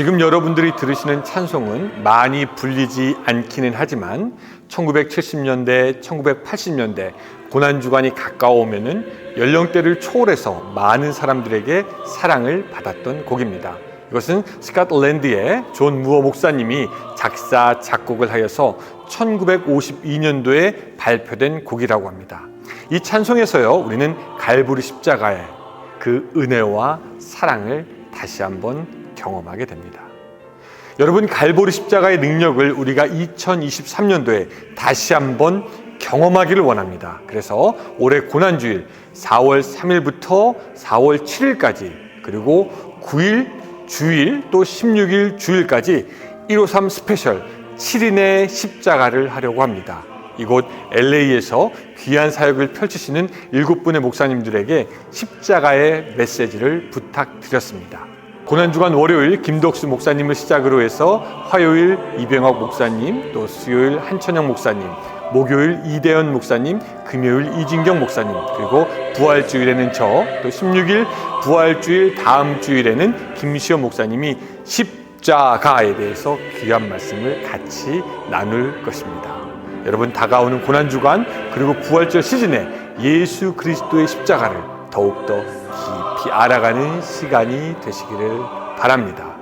지금 여러분들이 들으시는 찬송은 많이 불리지 않기는 하지만 1970년대, 1980년대 고난 주간이 가까워오면은 연령대를 초월해서 많은 사람들에게 사랑을 받았던 곡입니다. 이것은 스카틀랜드의 존 무어 목사님이 작사, 작곡을 하여서 1952년도에 발표된 곡이라고 합니다. 이 찬송에서요, 우리는 갈보리 십자가의 그 은혜와 사랑을 다시 한번 경험하게 됩니다. 여러분, 갈보리 십자가의 능력을 우리가 2023년도에 다시 한번 경험하기를 원합니다. 그래서 올해 고난주일 4월 3일부터 4월 7일까지 그리고 9일 주일 또 16일 주일까지 153 스페셜 7인의 십자가를 하려고 합니다. 이곳 LA에서 귀한 사역을 펼치시는 일곱 분의 목사님들에게 십자가의 메시지를 부탁드렸습니다. 고난주간 월요일 김덕수 목사님을 시작으로 해서 화요일 이병학 목사님, 또 수요일 한천영 목사님, 목요일 이대현 목사님, 금요일 이진경 목사님, 그리고 부활주일에는 저, 또 16일 부활주일 다음 주일에는 김시호 목사님이 십자가에 대해서 귀한 말씀을 같이 나눌 것입니다. 여러분 다가오는 고난주간 그리고 부활절 시즌에 예수 그리스도의 십자가를 더욱더 깊이 알아가는 시간이 되시기를 바랍니다.